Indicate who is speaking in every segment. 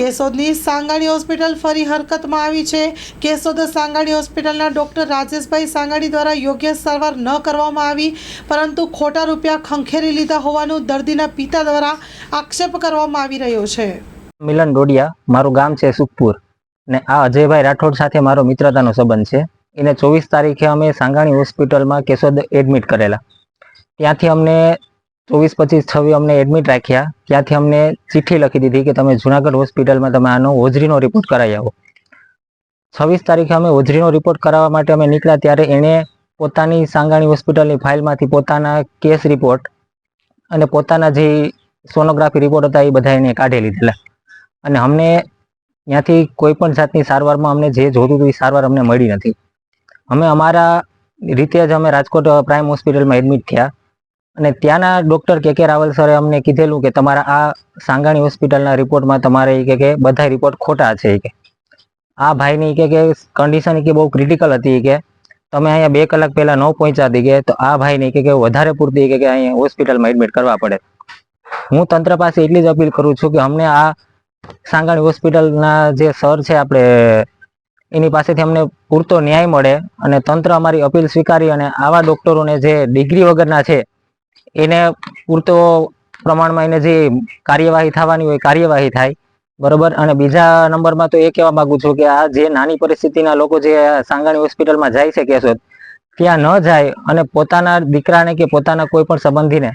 Speaker 1: કેશોદની Sangani hospital ફરી હરકતમાં આવી છે. કેશોદ સાંગાણી હોસ્પિટલના ડૉક્ટર રાજેશભાઈ સાંગાણી દ્વારા યોગ્ય સારવાર ન કરવામાં આવી, પરંતુ ખોટા રૂપિયા ખંખેરી લીધા હોવાનું દર્દીના પિતા દ્વારા આક્ષેપ કરવામાં આવી રહ્યો છે.
Speaker 2: મિલન ડોડિયા, મારું ગામ છે સુખપુર ને આ અજયભાઈ રાઠોડ સાથે મારો મિત્રતાનો સંબંધ છે. એને ચોવીસ તારીખે અમે સાંગાણી હોસ્પિટલમાં કેશોદ એડમિટ કરેલા. ત્યાંથી અમને ચોવીસ પચીસ છવ્વીસ અમને એડમિટ રાખ્યા. ત્યાંથી અમને ચિઠ્ઠી લખી દીધી કે તમે જુનાગઢ હોસ્પિટલમાં તમે આનો હોજરીનો રિપોર્ટ કરાવી આવો. છવ્વીસ તારીખે અમે હોજરીનો રિપોર્ટ કરાવવા માટે અમે નીકળ્યા ત્યારે એણે પોતાની સાંગાણી હોસ્પિટલની ફાઇલમાંથી પોતાના કેસ રિપોર્ટ અને પોતાના જે સોનોગ્રાફી રિપોર્ટ હતા એ બધા એને કાઢી લીધેલા. અને અમને ત્યાંથી કોઈ પણ જાતની સારવારમાં અમને જે જોતું હતું એ સારવાર અમને મળી નથી. અમે અમારા રીતે જ અમે રાજકોટ પ્રાઇમ હોસ્પિટલમાં એડમિટ થયા. અને ત્યાંના ડૉક્ટર કે કે રાવલ સરે અમને કીધેલું કે તમારા આ સાંગાણી હોસ્પિટલના રિપોર્ટમાં તમારે કે કે બધા રિપોર્ટ ખોટા છે કે. આ ભાઈની કે કે કન્ડિશન કે બહુ ક્રિટિકલ હતી કે. તમે અહીંયા બે કલાક પહેલા ન પહોંચ્યા હતી કે, તો આ ભાઈને કે કે વધારે પૂરતી કે કે અહીંયા હોસ્પિટલમાં એડમિટ કરવા પડે. હું તંત્ર પાસે એટલી જ અપીલ કરું છું કે અમને આ સાંગાણી હોસ્પિટલના જે સર છે આપણે, એની પાસેથી અમને પૂરતો ન્યાય મળે અને તંત્ર અમારી અપીલ સ્વીકારી અને આવા ડોક્ટરોને જે ડિગ્રી વગરના છે એને પૂરતો પ્રમાણમાં એને જે કાર્યવાહી થવાની હોય કાર્યવાહી થાય, બરોબર? અને બીજા નંબરમાં તો એ કહેવા માંગુ છું કે આ જે નાની પરિસ્થિતિના લોકો જે સાંગાણી હોસ્પિટલમાં જાય છે કેશોદ, ત્યાં ન જાય અને પોતાના દીકરાને કે પોતાના કોઈ પણ સંબંધીને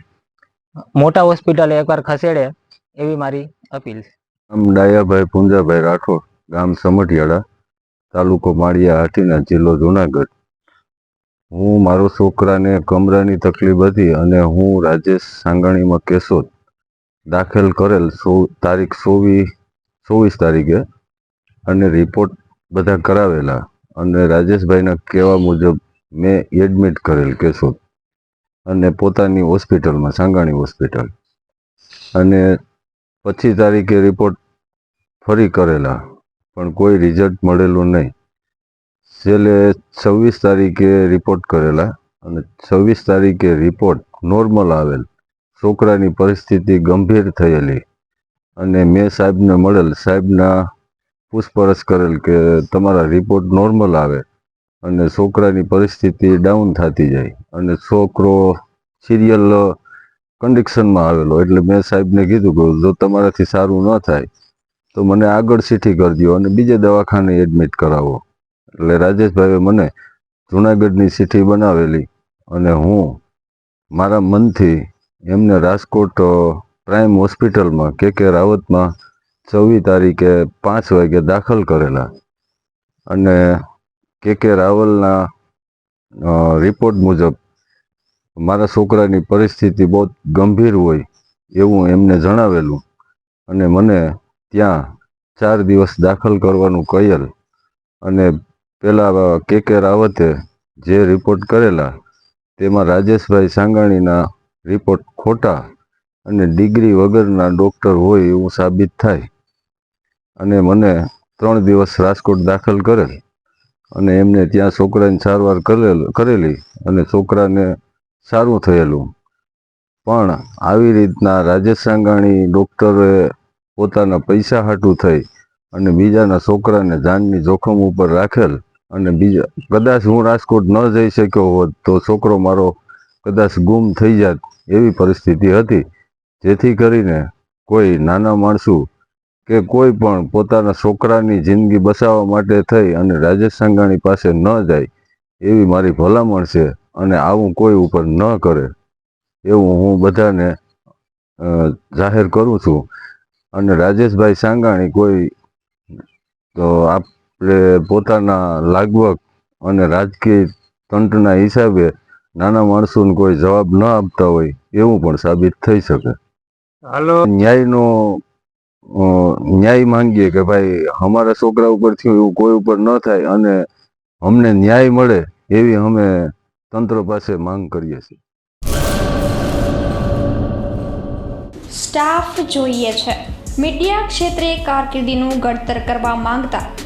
Speaker 2: મોટા હોસ્પિટલે એકવાર ખસેડે એવી મારી અપીલ છે.
Speaker 3: આમ ડાયાભાઈ પુંજાભાઈ રાઠોડ, ગામ સમઢિયાળા, તાલુકો માળિયા હાટીના જિલ્લો જુનાગઢ. હું મારો છોકરાને કમરાની તકલીફ હતી અને હું રાજેશ સાંગાણીમાં કેશોદ દાખલ કરેલ સો, તારીખ ચોવીસ ચોવીસ તારીખે અને રિપોર્ટ બધા કરાવેલા. અને રાજેશભાઈના કહેવા મુજબ મેં એડમિટ કરેલ કેશોદ અને પોતાની હોસ્પિટલમાં, સાંગાણી હોસ્પિટલ. અને પચીસ તારીખે રિપોર્ટ ફરી કરેલા, પણ કોઈ રિઝલ્ટ મળેલું નહીં. છેલ્લે છવ્વીસ તારીખે રિપોર્ટ કરેલા અને છવ્વીસ તારીખે રિપોર્ટ નોર્મલ આવેલ. છોકરાની પરિસ્થિતિ ગંભીર થયેલી અને મેં સાહેબને મળેલ, સાહેબના પૂછપરછ કરેલ કે તમારા રિપોર્ટ નોર્મલ આવે અને છોકરાની પરિસ્થિતિ ડાઉન થતી જાય અને છોકરો સિરિયલ કન્ડિશનમાં આવેલો. એટલે મેં સાહેબને કીધું કે જો તમારાથી સારું ન થાય તો મને આગળ સીઠી કરી દો અને બીજે દવાખાને એડમિટ કરાવો. એટલે રાજેશભાઈએ મને જુનાગઢની સિટી બનાવેલી અને હું મારા મનથી એમને રાજકોટ પ્રાઇમ હોસ્પિટલમાં કે કે રાવતમાં છવ્વીસ તારીખે પાંચ વાગે દાખલ કરેલા. અને કે કે રાવલના રિપોર્ટ મુજબ મારા છોકરાની પરિસ્થિતિ બહુ ગંભીર હોય એવું એમને જણાવેલું અને મને ત્યાં ચાર દિવસ દાખલ કરવાનું કહેલ અને પેલા કે કે રાવતે જે રિપોર્ટ કરેલા, તેમાં રાજેશભાઈ સાંગાણીના રિપોર્ટ ખોટા અને ડિગ્રી વગરના ડૉક્ટર હોય એવું સાબિત થાય. અને મને ત્રણ દિવસ રાજકોટ દાખલ કરેલ અને એમને ત્યાં છોકરાની સારવાર કરેલ, કરેલી અને છોકરાને સારું થયેલું. પણ આવી રીતના રાજેશ સાંગાણી ડૉક્ટરે પોતાના પૈસા હાટું થઈ અને બીજાના છોકરાને જાનની જોખમ ઉપર રાખેલ અને બીજા, કદાચ હું રાજકોટ ન જઈ શક્યો હોત તો છોકરો મારો કદાચ ગુમ થઈ જાત એવી પરિસ્થિતિ હતી. જેથી કરીને કોઈ નાના માણસો કે કોઈ પણ પોતાના છોકરાની જિંદગી બચાવવા માટે થઈ અને રાજેશ સંઘાણી પાસે ન જાય એવી મારી ભલામણ છે અને આવું કોઈ ઉપર ન કરે એવું હું બધાને જાહેર કરું છું. અને રાજેશભાઈ સાંગાણી કોઈ, તો પોતાના લાગવક અને રાજકીય તંટના હિસાબે નાના માણસોને કોઈ જવાબ ન આપતા હોય એવું પણ સાબિત થઈ શકે.
Speaker 2: હાલો.
Speaker 3: ન્યાયનો ન્યાય માંગીએ કે ભાઈ અમારા છોકરા ઉપર થયું એવું કોઈ ઉપર ન થાય અને અમને ન્યાય મળે એવી અમે તંત્ર પાસે માંગ કરીએ છીએ.
Speaker 4: સ્ટાફ જોઈએ છે. મીડિયા ક્ષેત્રે કારકિર્દીનું ઘડતર કરવા માંગતા